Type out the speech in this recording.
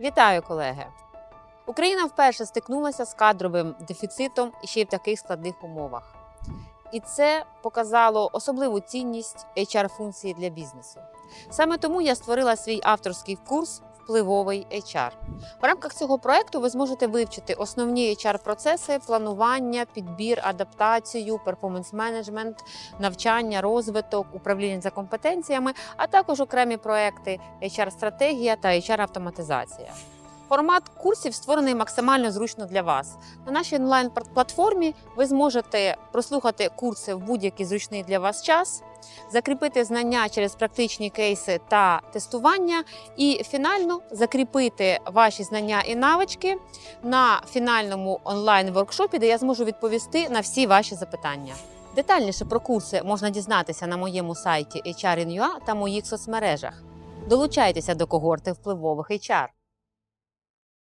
Вітаю, колеги! Україна вперше стикнулася з кадровим дефіцитом ще й в таких складних умовах. І це показало особливу цінність HR-функції для бізнесу. Саме тому я створила свій авторський курс Впливовий HR. В рамках цього проекту ви зможете вивчити основні HR-процеси, планування, підбір, адаптацію, перформанс-менеджмент, навчання, розвиток, управління за компетенціями, а також окремі проекти HR-стратегія та HR-автоматизація. Формат курсів створений максимально зручно для вас. На нашій онлайн-платформі ви зможете прослухати курси в будь-який зручний для вас час, закріпити знання через практичні кейси та тестування, і фінально закріпити ваші знання і навички на фінальному онлайн-воркшопі, де я зможу відповісти на всі ваші запитання. Детальніше про курси можна дізнатися на моєму сайті HR.in.ua та моїх соцмережах. Долучайтеся до когорти впливових HR.